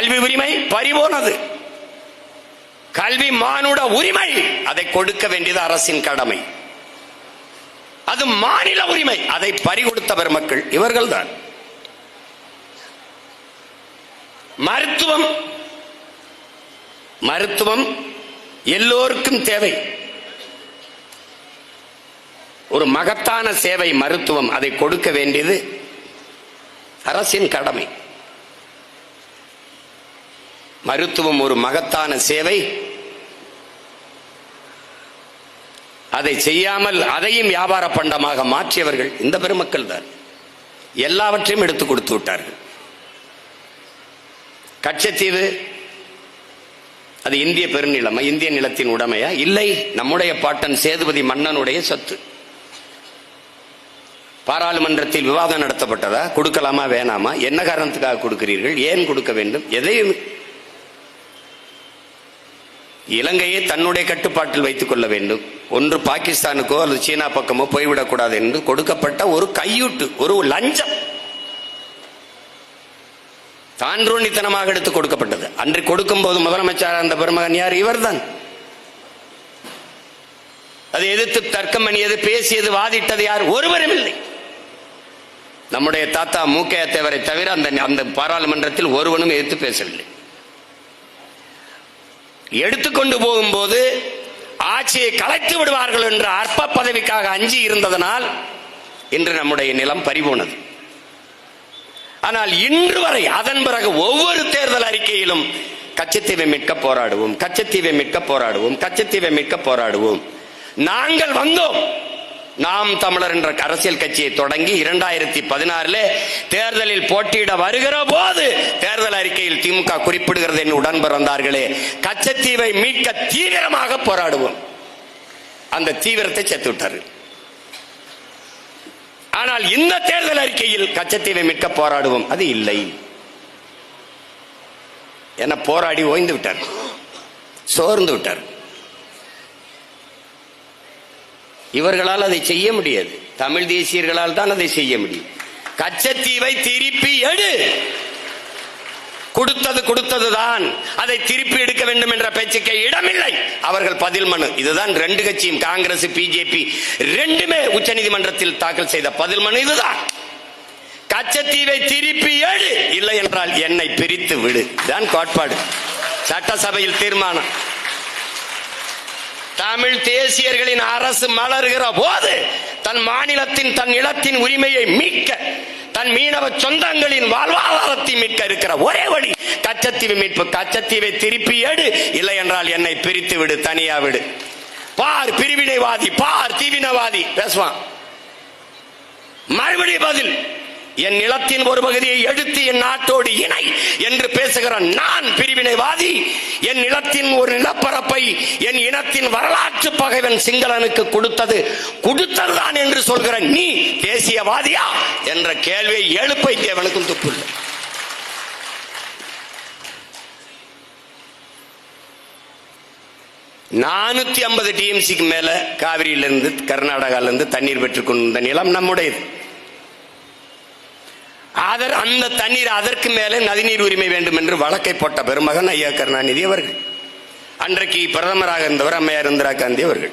கல்வி உரிமை பறிபோனது. கல்வி மானுட உரிமை அதை கொடுக்க வேண்டியது அரசின் கடமை. அது மாநில உரிமை அதை பரிகொடுத்தவர் மக்கள் இவர்கள் தான் மருத்துவம் மருத்துவம் எல்லோருக்கும் தேவை. ஒரு மகத்தான சேவை மருத்துவம் அதை கொடுக்க வேண்டியது அரசின் கடமை. மருத்துவம் ஒரு மகத்தான சேவை. அதை செய்யாமல் அதையும் வியாபார பண்டமாக மாற்றியவர்கள் இந்த பெருமக்கள் தான். எல்லாவற்றையும் எடுத்து கொடுத்து விட்டார்கள். கச்சத்தீவு அது இந்திய பெருநிலமா இந்திய நிலத்தின் உடமையா? இல்லை நம்முடைய பாட்டன் சேதுபதி மன்னனுடைய சொத்து. பாராளுமன்றத்தில் விவாதம் நடத்தப்பட்டதா? கொடுக்கலாமா வேணாமா? என்ன காரணத்துக்காக கொடுக்கிறீர்கள்? ஏன் கொடுக்க வேண்டும்? எதையும் இலங்கையை தன்னுடைய கட்டுப்பாட்டில் வைத்துக் கொள்ள வேண்டும். ஒன்று பாகிஸ்தானுக்கோ அல்லது சீனா பக்கமோ போய்விடக்கூடாது என்று கொடுக்கப்பட்ட ஒரு கையூட்டு ஒரு லஞ்சம். தான்றோணித்தனமாக எடுத்து கொடுக்கப்பட்டது. அன்று கொடுக்கும் போது முதலமைச்சர் அந்த பெருமகன் யார்? இவர்தான். அதை எதிர்த்து தர்க்கம் பண்ணியது பேசியது வாதிட்டது யார்? ஒருவரும் இல்லை. நம்முடைய தாத்தா மூக்கைய தேவரை தவிர அந்த அந்த பாராளுமன்றத்தில் ஒருவனும் எதிர்த்து பேசவில்லை. எடுத்துக்கொண்டு போகும்போது ஆட்சியை கலைத்து விடுவார்கள் என்ற அற்ப பதவிக்காக அஞ்சி இருந்ததனால் இன்று நம்முடைய நிலம் பறிபோனது. ஆனால் இன்று வரை அதன் பிறகு ஒவ்வொரு தேர்தல் அறிக்கையிலும் கச்சத்தீவை மீட்க போராடுவோம் கச்சத்தீவை மீட்க போராடுவோம் கச்சத்தீவை மீட்க போராடுவோம். நாங்கள் வந்தோம். நாம் தமிழர் என்ற அரசியல் கட்சியை தொடங்கி இரண்டாயிரத்தி பதினாறுல தேர்தலில் போட்டியிட வருகிற போது தேர்தல் அறிக்கையில் திமுக குறிப்பிடுகிறது என்று உடன் பிறந்தார்களே கச்சத்தீவை மீட்க தீவிரமாக போராடுவோம். அந்த தீவிரத்தை சேர்த்து விட்டார் ஆனால் இந்த தேர்தல் அறிக்கையில் கச்சத்தீவை மீட்க போராடுவோம் அது இல்லை. என போராடி ஓய்ந்து விட்டார். சோர்ந்து விட்டார். இவர்களால் அதை செய்ய முடியாது. தமிழ் தேசியர்களால் தான் அதை செய்ய முடியும். கச்சத்தீவை திருப்பி எடு. கொடுத்தது கொடுத்ததுதான் அதை திருப்பி எடுக்க வேண்டும் என்ற பேச்சுக்கே இடமில்லை. அவர்கள் பதில் மனு. இதுதான் ரெண்டு கட்சியும் காங்கிரஸ் பிஜேபி ரெண்டுமே உச்சநீதிமன்றத்தில் தாக்கல் செய்த பதில் மனு இதுதான். கச்சத்தீவை திருப்பி எடு. இல்லை என்றால் என்னை பிரித்து விடு. தான் கோட்பாடு. சட்டசபையில் தீர்மானம். தமிழ் தேசியர்களின் அரசு மலர்கிற போது தன் மாநிலத்தின் தன் நிலத்தின் உரிமையை மீட்க தன் மீனவ சொந்தங்களின் வாழ்வாதாரத்தை மீட்க இருக்கிற ஒரே வழி கச்சத்தீவு மீட்பு. கச்சத்தீவை திருப்பி எடு. இல்லை என்றால் என்னை பிரித்து விடு தனியா விடு. பார் பிரிவினைவாதி பார் தீவினவாதி. பேசுவான். மறுபடியும் பதில் என் நிலத்தின் ஒரு பகுதியை எடுத்து என் நாட்டோடு இணை என்று பேசுகிற நான் பிரிவினைவாதி என் நிலத்தின் ஒரு நிலப்பரப்பை என் இனத்தின் வரலாற்று பகைவன் சிங்களனுக்கு கொடுத்தது கொடுத்ததுதான் என்று சொல்கிற நீ தேசியவாதியா என்ற கேள்வியை எழுப்ப தேவனுக்கும் துப்பில்லை நானூத்தி ஐம்பது டிஎம்சிக்கு மேல காவிரியிலிருந்து கர்நாடகாவிலிருந்து தண்ணீர் பெற்றுக் கொண்ட நிலம் நம்முடையது. அதர் அந்த தண்ணீர் அதற்கு மேலே நதிநீர் உரிமை வேண்டும் என்று வழக்கை போட்ட பெருமகன் ஐயா கருணாநிதி அவர்கள். அன்றைக்கு பிரதமராக இருந்தவர் அம்மையார் இந்திரா காந்தி அவர்கள்.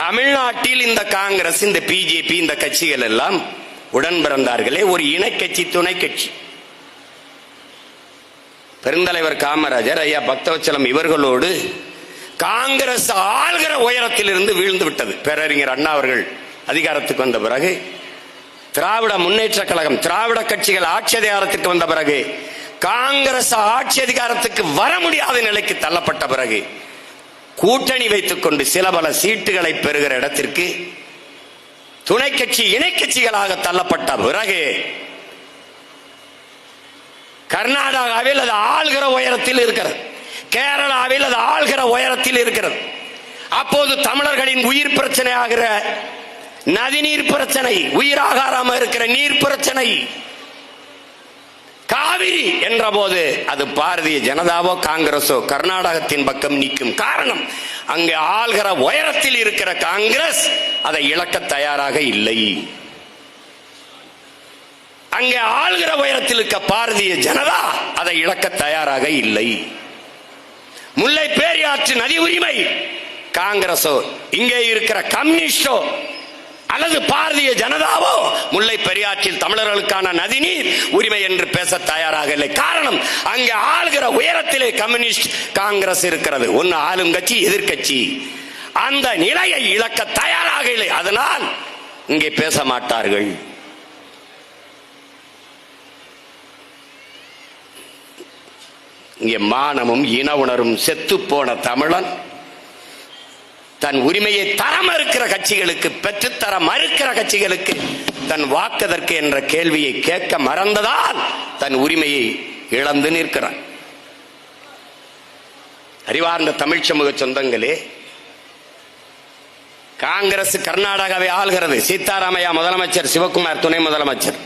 தமிழ்நாட்டில் இந்த காங்கிரஸ் இந்த பிஜேபி இந்த கட்சிகள் எல்லாம் உடன் பிறந்தார்களே ஒரு இணை கட்சி துணை கட்சி. பெருந்தலைவர் காமராஜர் ஐயா பக்தவச்சலம் இவர்களோடு காங்கிரஸ் ஆள்கிற உயரத்தில் இருந்து வீழ்ந்து விட்டது. பேரறிஞர் அண்ணா அவர்கள் அதிகாரத்துக்கு வந்த பிறகு திராவிட முன்னேற்ற கழகம் திராவிட கட்சிகள் ஆட்சி அதிகாரத்துக்கு வந்த பிறகு காங்கிரஸ் ஆட்சி அதிகாரத்துக்கு வர முடியாத நிலைக்கு தள்ளப்பட்ட பிறகு கூட்டணி வைத்துக் கொண்டு சில பல சீட்டுகளை பெறுகிற இடத்திற்கு துணை கட்சி இணை கட்சிகளாக தள்ளப்பட்ட பிறகு கர்நாடகாவில் அது ஆள்கிற உயரத்தில் இருக்கிறது. கேரளாவில் அது ஆள்கிற உயரத்தில் இருக்கிறது. அப்போது தமிழர்களின் உயிர் பிரச்சனை ஆகிற நதிநீர் பிரச்சனை உயிராகாராம இருக்கிற நீர் பிரச்சனை. காவிரி என்ற போது அது பாரதிய ஜனதாவோ காங்கிரஸோ கர்நாடகத்தின் பக்கம் நிற்கும் காரணம் அங்கு ஆள்கிற உயரத்தில் இருக்கிற காங்கிரஸ் அதை இழக்க தயாராக இல்லை. அங்கே ஆள்கிற உயரத்தில் இருக்க பாரதிய ஜனதா அதை இழக்க தயாராக இல்லை. முல்லை பேரியாற்று நதி உரிமை காங்கிரஸோ இங்கே இருக்கிற கம்யூனிஸ்டோ அல்லது பாரதிய ஜனதாவோ? முல்லை பெரியாற்றில் தமிழர்களுக்கான நதிநீர் உரிமை என்று பேச தயாராக இல்லை. காரணம் அங்கே ஆளுகிற உயரத்திலே கம்யூனிஸ்ட் காங்கிரஸ் இருக்கிறது. ஒன்னு ஆளும் கட்சி எதிர்கட்சி அந்த நிலையை இழக்க தயாராக இல்லை. அதனால் இங்கே பேச மாட்டார்கள். இங்கே மானமும் இன உணரும் செத்து போன தமிழன். தன் உரிமையை தர மறுக்கிற கட்சிகளுக்கு பெற்றுத்தர மறுக்கிற கட்சிகளுக்கு தன் வாக்கதற்கு என்ற கேள்வியை கேட்க மறந்ததால் தன் உரிமையை இழந்து நிற்கிறான். அறிவார்ந்த தமிழ் சமூக சொந்தங்களே காங்கிரஸ் கர்நாடகாவை ஆள்கிறது. சீதாராமையா முதலமைச்சர் சிவகுமார் துணை முதலமைச்சர்.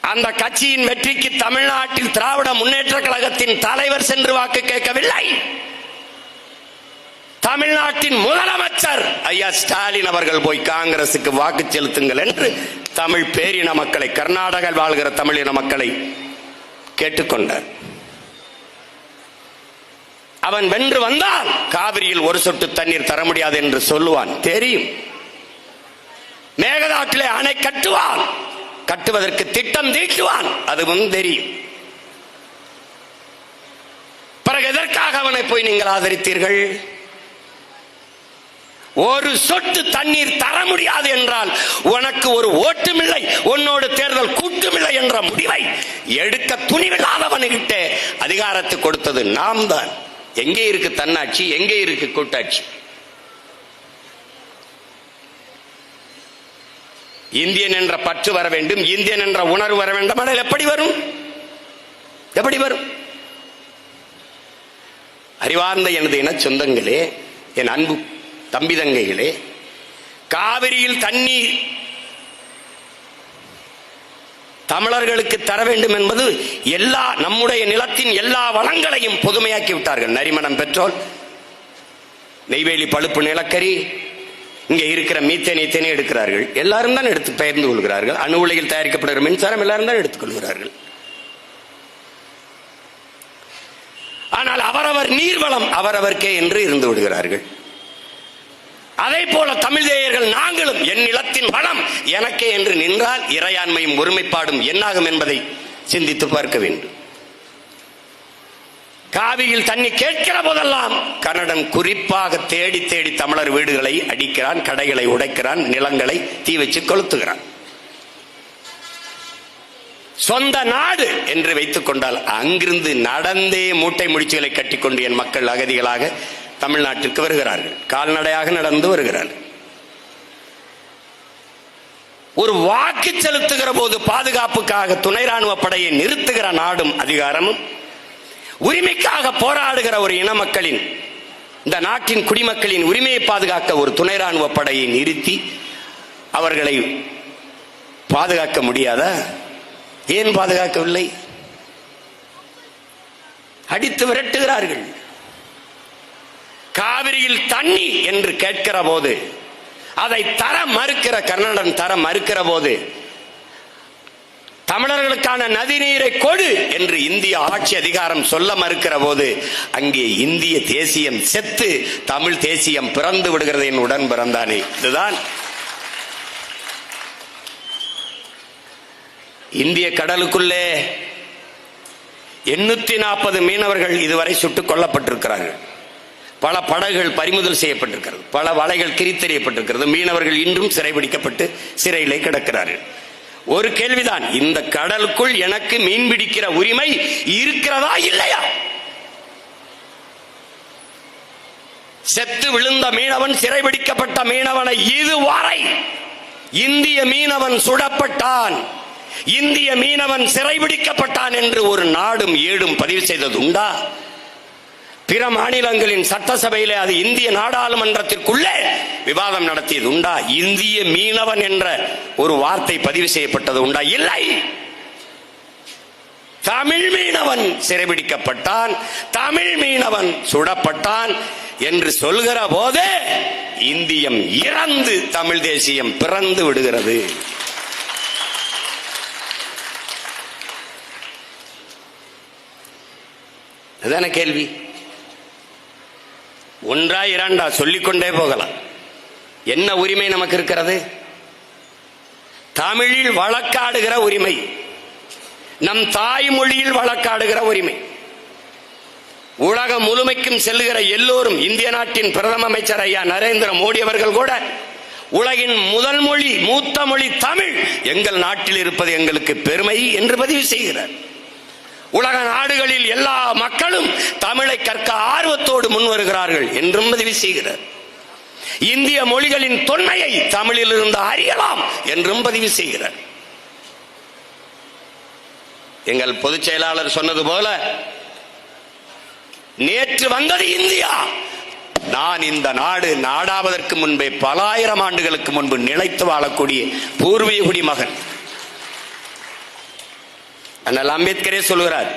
அந்த கட்சியின் வெற்றிக்கு தமிழ்நாட்டில் திராவிட முன்னேற்ற கழகத்தின் தலைவர் சென்று வாக்கு கேட்கவில்லை. தமிழ்நாட்டின் முதலமைச்சர் ஐயா ஸ்டாலின் அவர்கள் போய் காங்கிரசுக்கு வாக்கு செலுத்துங்கள் என்று தமிழ் பேரின மக்களை கர்நாடக வாழ்கிற தமிழின மக்களை கேட்டுக்கொண்டார். அவன் வென்று வந்தால் காவிரியில் ஒரு சொட்டு தண்ணீர் தர முடியாது என்று சொல்லுவான். தெரியும். மேகதாட்டிலே அணை கட்டுவான். கட்டுவதற்கு திட்டம் தீட்டுவான். அதுவும் தெரியும். பிறகு எதற்காக அவனை போய் நீங்கள் ஆதரித்தீர்கள்? ஒரு சொட்டு தண்ணீர் தர முடியாது என்றால் உனக்கு ஒரு ஓட்டுமில்லை உன்னோடு தேர்தல் கூட்டுமில்லை என்ற முடிவை எடுக்க துணிவில்லாதவனுகிட்ட அதிகாரத்தை கொடுத்தது நாம் தான் எங்கே இருக்கு தன்னாட்சி? எங்கே இருக்கு கூட்டாட்சி? இந்தியன் என்ற பற்று வர வேண்டும் இந்தியன் என்ற உணர்வு வர வேண்டும். ஆனால் எப்படி வரும்? எப்படி வரும்? அறிவார்ந்த எனது இன சொந்தங்களே என் அன்பு தம்பி தங்கைகளே காவிரியில் தண்ணீர் தமிழர்களுக்கு தர வேண்டும் என்பது எல்லா நம்முடைய நிலத்தின் எல்லா வளங்களையும் பொதுமையாக்கி விட்டார்கள். நரிமணம் பெட்ரோல் நெய்வேலி பழுப்பு நிலக்கரி இங்கே இருக்கிற மீத்தேன் ஈத்தேனே எடுக்கிறார்கள். எல்லாரும் தான் எடுத்து பெயர்ந்து கொள்கிறார்கள். அணு உலையில் தயாரிக்கப்படுகிற மின்சாரம் எல்லாரும் தான் எடுத்துக்கொள்கிறார்கள் ஆனால் அவரவர் நீர்வளம் அவரவர்க்கே என்று இருந்து விடுகிறார்கள். அதே போல தமிழ் தேயர்கள் நாங்களும் என் நிலத்தின் வளம் எனக்கே என்று நின்றால் இறையாண்மையும் ஒருமைப்பாடும் என்னாகும் என்பதை சிந்தித்து பார்க்க வேண்டும். காவியில் தண்ணி கேட்கிற போதெல்லாம் கன்னடன் குறிப்பாக தேடி தேடி தமிழர் வீடுகளை அடிக்கிறான் கடைகளை உடைக்கிறான் நிலங்களை தீ வச்சு கொளுத்துகிறான். சொந்த நாடு என்று வைத்துக் கொண்டால் அங்கிருந்து நடந்தே மூட்டை முடிச்சுகளை கட்டிக்கொண்டு என் மக்கள் அகதிகளாக தமிழ்நாட்டிற்கு வருகிறார்கள். கால்நடையாக நடந்து வருகிறார்கள். ஒரு வாக்கு செலுத்துகிற போது பாதுகாப்புக்காக துணை ராணுவ படையை நிறுத்துகிற நாடும் அதிகாரமும் உரிமைக்காக போராடுகிற ஒரு இன மக்களின் இந்த நாட்டின் குடிமக்களின் உரிமையை பாதுகாக்க ஒரு துணை ராணுவ படையை நிறுத்தி அவர்களை பாதுகாக்க முடியாதா? ஏன் பாதுகாக்கவில்லை? அடித்து விரட்டுகிறார்கள். காவிரியில் தண்ணி என்று கேட்கிற போது அதை தர மறுக்கிற கர்நாடன் தர மறுக்கிற போது தமிழர்களுக்கான நதிநீரை கொடு என்று இந்திய ஆட்சி அதிகாரம் சொல்ல மறுக்கிற போது அங்கே இந்திய தேசியம் செத்து தமிழ் தேசியம் பிறந்து விடுகிறது என் உடன் பிறந்தானே. இதுதான் இந்திய கடலுக்குள்ளே எண்ணூத்தி நாற்பது மீனவர்கள் இதுவரை சுட்டுக் கொல்லப்பட்டிருக்கிறார்கள். பல படகுகள் பறிமுதல் செய்யப்பட்டிருக்கிறது. பல வலைகள் கிரித்தெறியப்பட்டிருக்கிறது. மீனவர்கள் இன்றும் சிறைபிடிக்கப்பட்டு சிறையிலே கிடக்கிறார்கள். ஒரு கேள்விதான் இந்த கடலுக்குள் எனக்கு மீன் பிடிக்கிற உரிமை இருக்கிறதா இல்லையா? செத்து விழுந்த மீனவன் சிறைபிடிக்கப்பட்ட மீனவனை இதுவரை இந்திய மீனவன் சுடப்பட்டான். இந்திய மீனவன் சிறைபிடிக்கப்பட்டான் என்று ஒரு நாடும் ஏடும் பதிவு செய்தது உண்டா பிற மாநிலங்களின் சட்டசபையிலே அது இந்திய நாடாளுமன்றத்திற்குள்ளே விவாதம் நடத்தியது உண்டா? இந்திய மீனவன் என்ற ஒரு வார்த்தை பதிவு செய்யப்பட்டது உண்டா? இல்லை. தமிழ் மீனவன் சிறைபிடிக்கப்பட்டான் தமிழ் மீனவன் சுடப்பட்டான் என்று சொல்கிற போது இந்தியம் இறந்து தமிழ் தேசியம் பிறந்து விடுகிறது. அதான கேள்வி? ஒன்றா இரண்டா சொல்லிக்கொண்டே போகலாம். என்ன உரிமை நமக்கு இருக்கிறது தமிழில் வழக்காடுகிற உரிமை. நம் தாய்மொழியில் வழக்காடுகிற உரிமை. உலகம் முழுமைக்கும் செல்லுகிற எல்லோரும் இந்திய நாட்டின் பிரதம அமைச்சர் ஐயா நரேந்திர மோடி அவர்கள் கூட உலகின் முதல் மொழி மூத்த மொழி தமிழ். எங்கள் நாட்டில் இருப்பது எங்களுக்கு பெருமை என்று பதிவு செய்கிறார். உலக நாடுகளில் எல்லா மக்களும் தமிழை கற்க ஆர்வத்தோடு முன் வருகிறார்கள் என்றும் பதிவு செய்கிறார் இந்திய மொழிகளின் தொன்மையை தமிழில் இருந்து அறியலாம் என்றும் பதிவு செய்கிறார் எங்கள் பொதுச் செயலாளர் சொன்னது போல நேற்று வந்தது இந்தியா. நான் இந்த நாடு நாடாவதற்கு முன்பே பல ஆயிரம் ஆண்டுகளுக்கு முன்பு நிலைத்து வாழக்கூடிய பூர்வீகுடி மகன். அண்ணல் அம்பேத்கரே சொல்கிறார்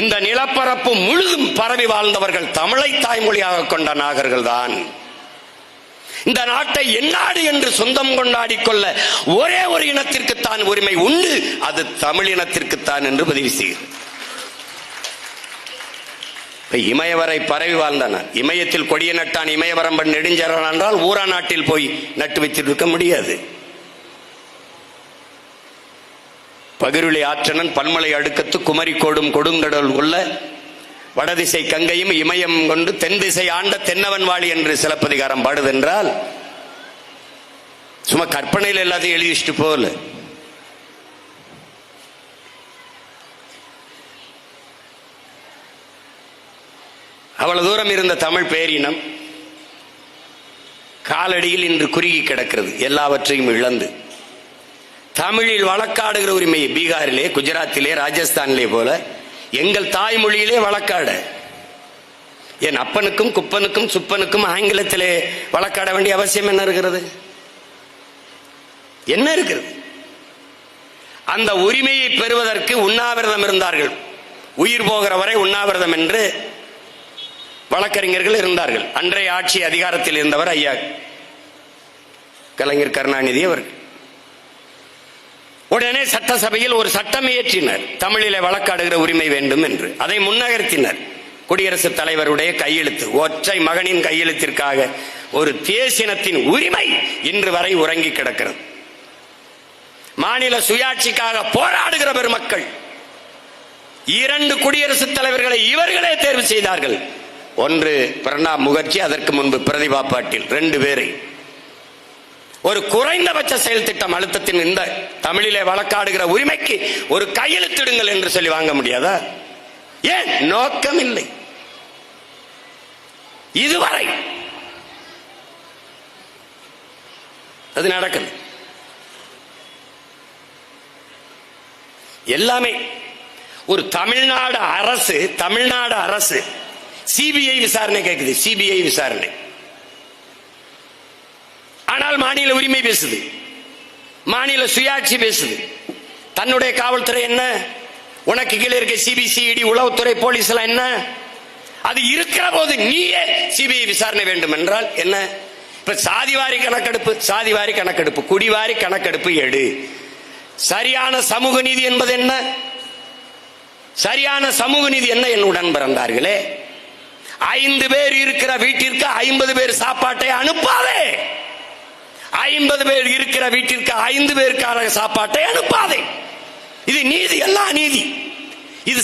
இந்த நிலப்பரப்பு முழுதும் பரவி வாழ்ந்தவர்கள் தமிழை தாய்மொழியாக கொண்ட நாகர்கள் தான் இந்த நாட்டை எந்நாடு என்று சொந்தம் கொண்டாடி கொள்ள ஒரே ஒரு இனத்திற்குத்தான் உரிமை உண்டு அது தமிழ் இனத்திற்குத்தான் என்று பதிவு செய்கிறது இமயவரை பரவி வாழ்ந்தான்? இமயத்தில் கொடிய நட்டான் இமயவரம்பன் நெடுஞ்சரன் என்றால் ஊரா நாட்டில் போய் நட்டு வைத்திருக்க முடியாது. பகிருளி ஆற்றனன் பன்மலை அடுக்கத்து குமரி கோடும் கொடுங்கடல் உள்ள வடதிசை கங்கையும் இமயம் கொண்டு தென் திசை ஆண்ட தென்னவன் வாழி என்று சிலப்பதிகாரம் பாடுதென்றால் சும்மா கற்பனையில் எல்லாத்தையும் எழுதி வச்சுட்டு போகல. அவ்வளவு தூரம் இருந்த தமிழ் பேரினம் காலடியில் இன்று குறுகி கிடக்கிறது எல்லாவற்றையும் இழந்து. தமிழில் வழக்காடுகிற உரிமை பீகாரிலே குஜராத்திலே ராஜஸ்தானிலே போல எங்கள் தாய்மொழியிலே வழக்காட. என் அப்பனுக்கும் குப்பனுக்கும் சுப்பனுக்கும் ஆங்கிலத்திலே வழக்காட வேண்டிய அவசியம் என்ன இருக்கிறது? என்ன இருக்கிறது? அந்த உரிமையை பெறுவதற்கு உண்ணாவிரதம் இருந்தார்கள். உயிர் போகிற வரை உண்ணாவிரதம் என்று வழக்கறிஞர்கள் இருந்தார்கள். அன்றைய ஆட்சி அதிகாரத்தில் இருந்தவர் ஐயா கலைஞர் கருணாநிதி அவர்கள். உடனே சட்டசபையில் ஒரு சட்டம் இயற்றினர். தமிழிலே வழக்காடுகிற உரிமை வேண்டும் என்று. அதை முன்னகர்த்தினர். குடியரசுத் தலைவருடைய கையெழுத்து ஒற்றை மகனின் கையெழுத்திற்காக ஒரு தேசினத்தின் உரிமை இன்று வரை உறங்கி கிடக்கிறது. மாநில சுயாட்சிக்காக போராடுகிற பெருமக்கள் இரண்டு குடியரசுத் தலைவர்களை இவர்களே தேர்வு செய்தார்கள். ஒன்று பிரணாப் முகர்ஜி அதற்கு முன்பு பிரதிபா பாட்டில் ரெண்டு பேரை. ஒரு குறைந்தபட்ச செயல் திட்டம் அழுத்தத்தின் இந்த தமிழிலே வழக்காடுகிற உரிமைக்கு ஒரு கையெழுத்திடுங்கள் என்று சொல்லி வாங்க முடியாதா? ஏன்? நோக்கம் இல்லை இதுவரை அது நடக்கல. எல்லாமே ஒரு தமிழ்நாடு அரசு தமிழ்நாடு அரசு சிபிஐ விசாரணை கேட்குது சிபிஐ விசாரணை. ஆனால் மாநில உரிமை பேசுது. மாநில சுயாட்சி பேசுது. தன்னுடைய காவல்துறை என்ன? உனக்கு கீழே இருக்க சிபிசிஐடி உளவுத்துறை போலீஸ் எல்லாம் என்ன? அது இருக்கிற போது நீயே சிபிஐ விசாரணை வேண்டும் என்றால் என்ன? இப்ப சாதிவாரி கணக்கெடுப்பு சாதிவாரி கணக்கெடுப்பு குடிவாரி கணக்கெடுப்பு எடு. சரியான சமூக நீதி என்பது என்ன? சரியான சமூக நீதி என்ன? என் உடன் பிறந்தார்களே ஐந்து பேர் இருக்கிற வீட்டிற்கு ஐம்பது பேர் சாப்பாட்டை அனுப்பாதே. ஐம்பது பேர் இருக்கிற வீட்டிற்கு ஐந்து பேருக்கான சாப்பாட்டை அனுப்பாதே. இது நீதி எல்லா நீதி. இது